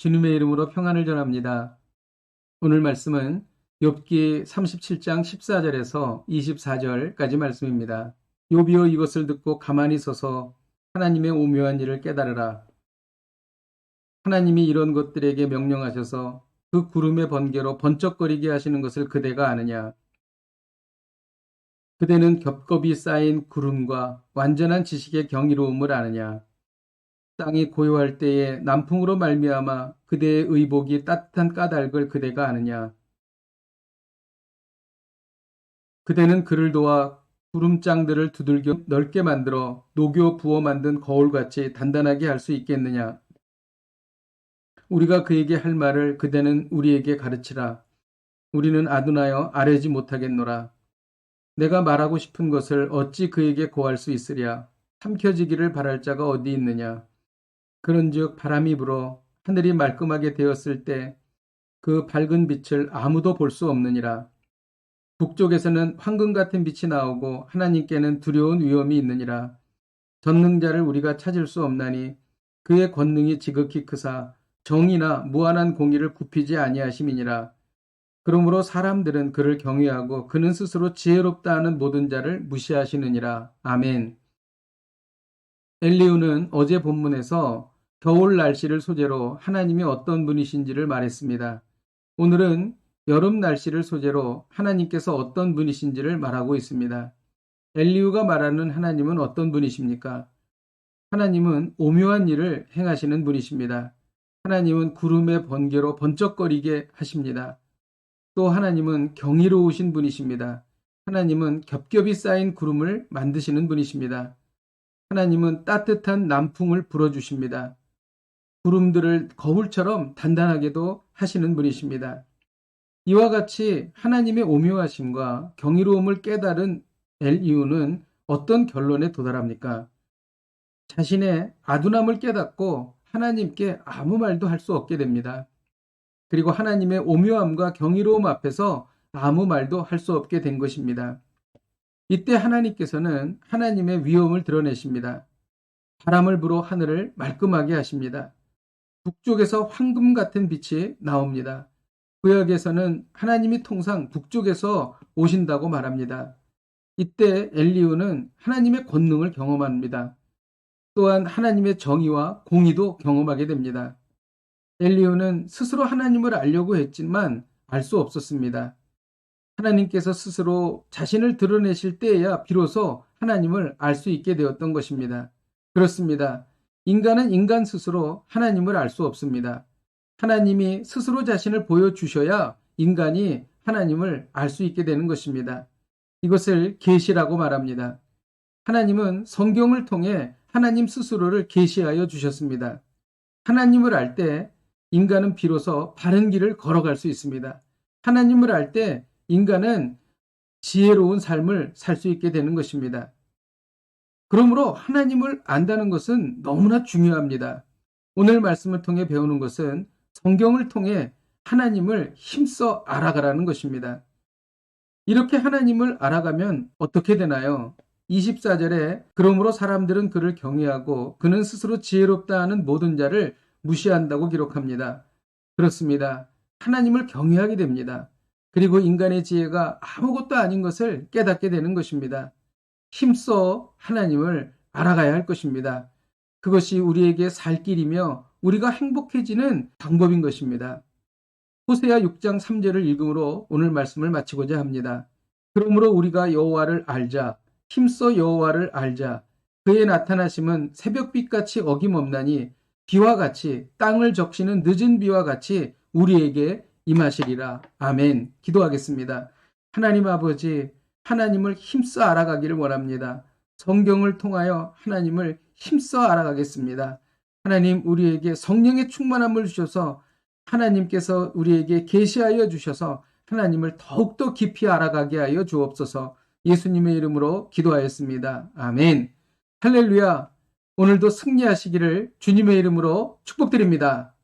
주님의 이름으로 평안을 전합니다. 오늘 말씀은 욥기 37장 14절에서 24절까지 말씀입니다. 욥이여 이것을 듣고 가만히 서서 하나님의 오묘한 일을 깨달으라. 하나님이 이런 것들에게 명령하셔서 그 구름의 번개로 번쩍거리게 하시는 것을 그대가 아느냐? 그대는 겹겹이 쌓인 구름과 완전한 지식의 경이로움을 아느냐? 땅이 고요할 때에 남풍으로 말미암아 그대의 의복이 따뜻한 까닭을 그대가 아느냐? 그대는 그를 도와 구름장들을 두들겨 넓게 만들어 녹여 부어 만든 거울같이 단단하게 할 수 있겠느냐? 우리가 그에게 할 말을 그대는 우리에게 가르치라. 우리는 아둔하여 아뢰지 못하겠노라. 내가 말하고 싶은 것을 어찌 그에게 고할 수 있으랴? 삼켜지기를 바랄 자가 어디 있느냐? 그런즉 바람이 불어 하늘이 말끔하게 되었을 때 그 밝은 빛을 아무도 볼 수 없느니라. 북쪽에서는 황금 같은 빛이 나오고 하나님께는 두려운 위험이 있느니라. 전능자를 우리가 찾을 수 없나니 그의 권능이 지극히 크사 정의나 무한한 공의를 굽히지 아니하심이니라. 그러므로 사람들은 그를 경외하고 그는 스스로 지혜롭다 하는 모든 자를 무시하시느니라. 아멘. 엘리우는 어제 본문에서 겨울 날씨를 소재로 하나님이 어떤 분이신지를 말했습니다. 오늘은 여름 날씨를 소재로 하나님께서 어떤 분이신지를 말하고 있습니다. 엘리우가 말하는 하나님은 어떤 분이십니까? 하나님은 오묘한 일을 행하시는 분이십니다. 하나님은 구름의 번개로 번쩍거리게 하십니다. 또 하나님은 경이로우신 분이십니다. 하나님은 겹겹이 쌓인 구름을 만드시는 분이십니다. 하나님은 따뜻한 남풍을 불어주십니다. 구름들을 거울처럼 단단하게도 하시는 분이십니다. 이와 같이 하나님의 오묘하심과 경이로움을 깨달은 엘이유는 어떤 결론에 도달합니까? 자신의 아둔함을 깨닫고 하나님께 아무 말도 할 수 없게 됩니다. 그리고 하나님의 오묘함과 경이로움 앞에서 아무 말도 할 수 없게 된 것입니다. 이때 하나님께서는 하나님의 위엄을 드러내십니다. 바람을 불어 하늘을 말끔하게 하십니다. 북쪽에서 황금 같은 빛이 나옵니다. 구약에서는 하나님이 통상 북쪽에서 오신다고 말합니다. 이때 엘리우는 하나님의 권능을 경험합니다. 또한 하나님의 정의와 공의도 경험하게 됩니다. 엘리오는 스스로 하나님을 알려고 했지만 알 수 없었습니다. 하나님께서 스스로 자신을 드러내실 때에야 비로소 하나님을 알 수 있게 되었던 것입니다. 그렇습니다. 인간은 인간 스스로 하나님을 알 수 없습니다. 하나님이 스스로 자신을 보여주셔야 인간이 하나님을 알 수 있게 되는 것입니다. 이것을 계시라고 말합니다. 하나님은 성경을 통해 하나님 스스로를 계시하여 주셨습니다. 하나님을 알 때 인간은 비로소 바른 길을 걸어갈 수 있습니다. 하나님을 알 때 인간은 지혜로운 삶을 살 수 있게 되는 것입니다. 그러므로 하나님을 안다는 것은 너무나 중요합니다. 오늘 말씀을 통해 배우는 것은 성경을 통해 하나님을 힘써 알아가라는 것입니다. 이렇게 하나님을 알아가면 어떻게 되나요? 24절에 그러므로 사람들은 그를 경외하고 그는 스스로 지혜롭다 하는 모든 자를 무시한다고 기록합니다. 그렇습니다. 하나님을 경외하게 됩니다. 그리고 인간의 지혜가 아무것도 아닌 것을 깨닫게 되는 것입니다. 힘써 하나님을 알아가야 할 것입니다. 그것이 우리에게 살 길이며 우리가 행복해지는 방법인 것입니다. 호세아 6장 3절을 읽음으로 오늘 말씀을 마치고자 합니다. 그러므로 우리가 여호와를 알자 힘써 여호와를 알자 그의 나타나심은 새벽빛같이 어김없나니 비와 같이 땅을 적시는 늦은 비와 같이 우리에게 임하시리라. 아멘. 기도하겠습니다. 하나님 아버지, 하나님을 힘써 알아가기를 원합니다. 성경을 통하여 하나님을 힘써 알아가겠습니다. 하나님 우리에게 성령의 충만함을 주셔서 하나님께서 우리에게 계시하여 주셔서 하나님을 더욱더 깊이 알아가게 하여 주옵소서 예수님의 이름으로 기도하였습니다. 아멘. 할렐루야. 오늘도 승리하시기를 주님의 이름으로 축복드립니다.